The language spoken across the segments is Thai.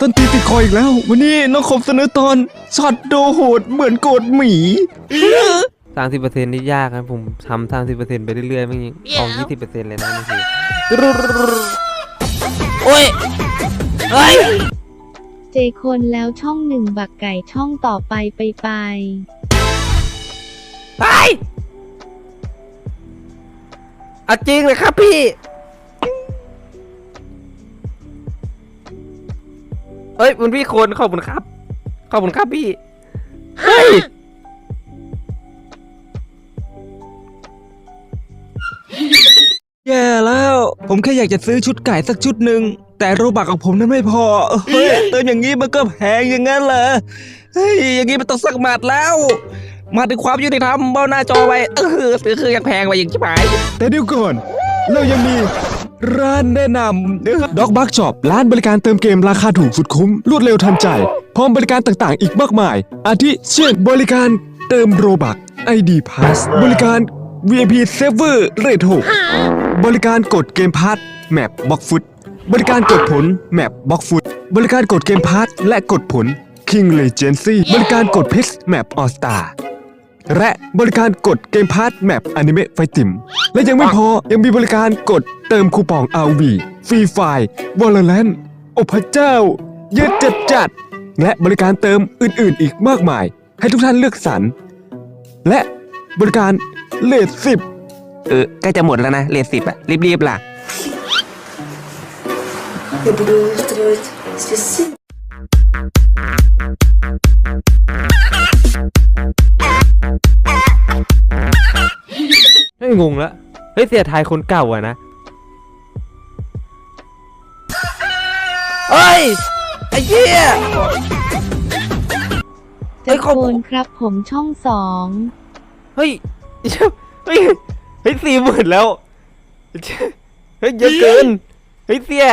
ต้นตีติดคออีกแล้ว วันนี้น้องคมเสนอตอนช็อตโดโหดเหมือนโกดหมีสามสิบเปอร์เซ็นต์นี่ยากนะผมทำสามสิบเปอร์เซ็นต์ไปเรื่อยๆไม่งี้เอายี่สิบเปอร์เซ็นต์เลยนะบางทีโอ้ยเฮ้ยเจคนแล้วช่องหนึ่งบักไก่ช่องต่อไปไปไปไปอะจริงเลยครับพี่ เฮ้ยคุณพี่โคนขอบคุณครับ ขอบคุณครับพี่ เฮ้ย แย่แล้ว ผมแค่อยากจะซื้อชุดไก่สักชุดหนึ่ง แต่โรบักของผมนั้นไม่พอ เฮ้ยเติมอย่างนี้มันก็แพงอย่างนั้นเหรอ เฮ้ย อย่างนี้มันต้องสักหมัดแล้ว มาถึงความยุติธรรมเบ้าหน้าจอไว้เออซื้อคือยังแพงไปอย่างชิบหาย แต่เดี๋ยวก่อน เรายังมี ร้านแนะนำด็อกบักช็อปร้านบริการเติมเกมราคาถูกสุดคุ้ม รวดเร็วทันใจ พร้อมบริการต่างๆ อีกมากมาย อาทิเช่นบริการเติมโรบัก ID Pass บริการ VIP Server Rate 6บริการกดเกมพาร์ทแมปบล็อกฟุตบริการกดผลแมปบล็อกฟุตบริการกดเกมพาร์ทและกดผล King Legacy บริการกดเพชรแมปออสตา และบริการกดเกมพาร์ทแมปอนิเมะไฟติม และยังไม่พอยังมีบริการกดเติมคูปอง RV ฟรีไฟล์วอลเลนโอ้พระเจ้า เยอะจัดจัดๆและบริการเติมอื่นๆอีกมากมาย ให้ทุกท่านเลือกสรร และบริการเลทสิบ เออใกล้จะหมดแล้วนะ เลทสิบอะรีบๆล่ะ Я буду устраивать ฮ้ยงงละเฮ้ยเสียทายคนเก่าอะนะเฮ้ยไอ้เหี้ย เฮ้ยขอบคุณครับผมช่องสองเฮ้ยเฮ้ยเฮ้ยสี่หมื่นแล้วเฮ้ยเยอะเกินเฮ้ยเสีย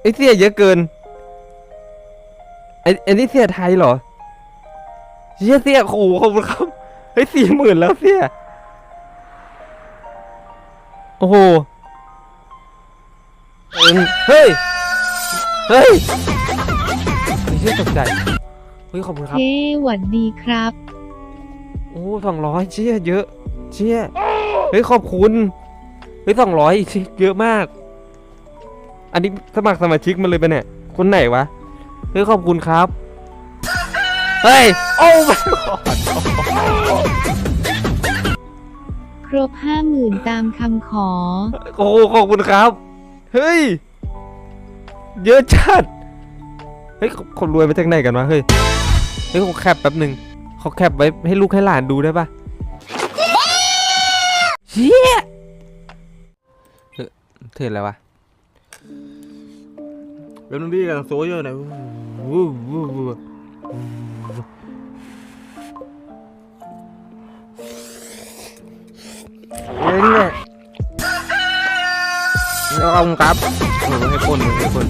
ไอ้ยเสียเยอะเกินไอ้ไอ้นี่เสียไทยเหรอเสียเสียโอ้ขอบคุณครับเฮ้ยสี่หมื่นแล้วเสีย โอ้โหเฮ้ยเฮ้ย เฮ้ยไม่ใช่ตกใจ เฮ้ย ขอบคุณครับ เฮ้หวัดดีครับ โอ้สองร้อยเชี่ยเยอะ เชี่ย เฮ้ย ขอบคุณ เฮ้ยสองร้อยเยอะมาก อันนี้สมัครสมาชิกมันเลยปะเนี่ย คนไหนวะ เฮ้ย ขอบคุณครับ เฮ้ย โอ้ my god ครบห้าหมื่นตามคำขอ โอ้โหขอบคุณครับ เฮ้ย เยอะจัด เฮ้ยคนรวยมาจากไหนกันวะ เฮ้ย เฮ้ยขอแคปแป๊บหนึ่งขอแคปไว้ให้ลูกให้หลานดูได้ปะเชี่ยเฮ้ยเทรนอะไรวะแล้วนุ่นพี่กำลังโซเยอะนะวู้ ขอบคุณครับโอ้ให้คนให้คน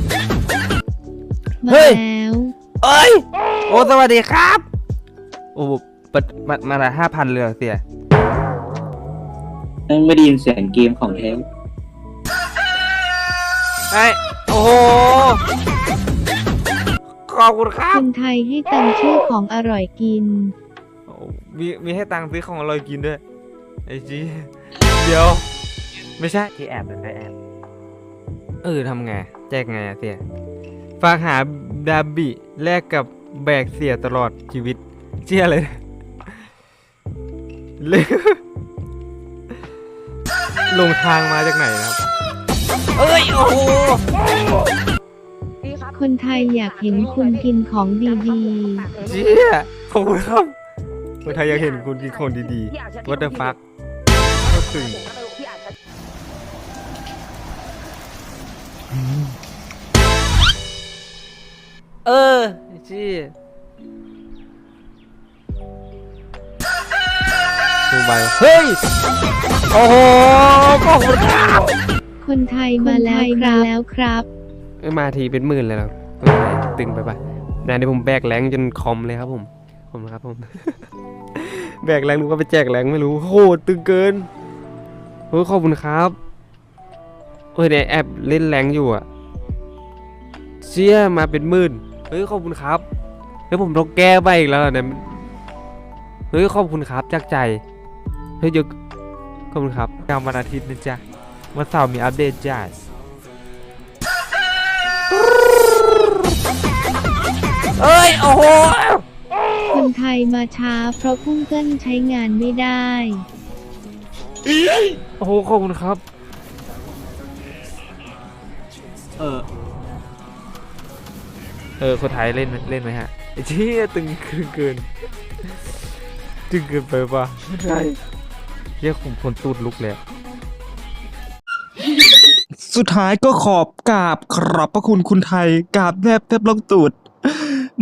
เฮ้มายแล้วเอ้ย โอ้สวัสดีครับ โอ้ปัดมามาละห้าพันเลยเหรอเสียนั่งไม่ได้ยินเสียงเกมของแท้ไอ้โอ้โหขอบคุณครับคนไทยให้ตังชื่อของอร่อยกิน โอ้มีมีให้ตังค์ซื้อของอร่อยกินด้วยไอ้จีเดี๋ยว ไม่ใช่ที่แอบเป็นแอบ เออทำไง แจกไงอะเสีย ฝากหาดาบิแลกกับแบกเสียตลอดชีวิต เชี่ยอะไรเนี่ยเลยลงทางมาจากไหนนะครับ เอ้ย โอ้โหคนไทยอยากเห็นคุณกินของดีเชี่ยขอบคุณครับคนไทยอยากเห็นคุณกินของดีๆ What the fuck ก็ตึง เออเชี่ยดูไปเฮ้ย โอ้โหขอบคุณครับๆคนไทยมาแล้วครับแล้วครับเอ้ยมาทีเป็นหมื่นเลยเหรอคนไทยตึงไปปะนายนี่ผมแบกแรงจนคอมเลยครับผมผมนะครับผม แบกแรงหรือว่าไปแจกแรงไม่รู้โหตึงเกินโอ้ยขอบคุณครับ เฮ้ยเนี่ยแอบเล่นแรงอยู่อะเชี่ยมาเป็นหมื่นเฮ้ยขอบคุณครับเฮ้ยผมต้องแก้ไปอีกแล้วเหรอเนี่ยเฮ้ยขอบคุณครับจากใจเฮ้ยเดี๋ยวขอบคุณครับงานวันอาทิตย์นะจ๊ะวันเสาร์มีอัปเดตจ้าเอ้ย โอ้โห คนไทยมาช้าเพราะพุ่งเกิ้ลใช้งานไม่ได้ โอ้โห ขอบคุณครับ เออ เออคนไทยเล่นเล่นไหมฮะไอ้เชี่ยตึงเกินเกินตึงเกินไปป่ะใช่เรียกผมคนตูดลุกเลยอะสุดท้ายก็ขอบกราบขอบพระคุณคุณไทยกราบแนบแทบลงตูด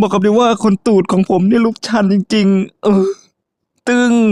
บอกกับเลยว่าคนตูดของผมนี่ลุกชันจริง ๆ เออ ตึง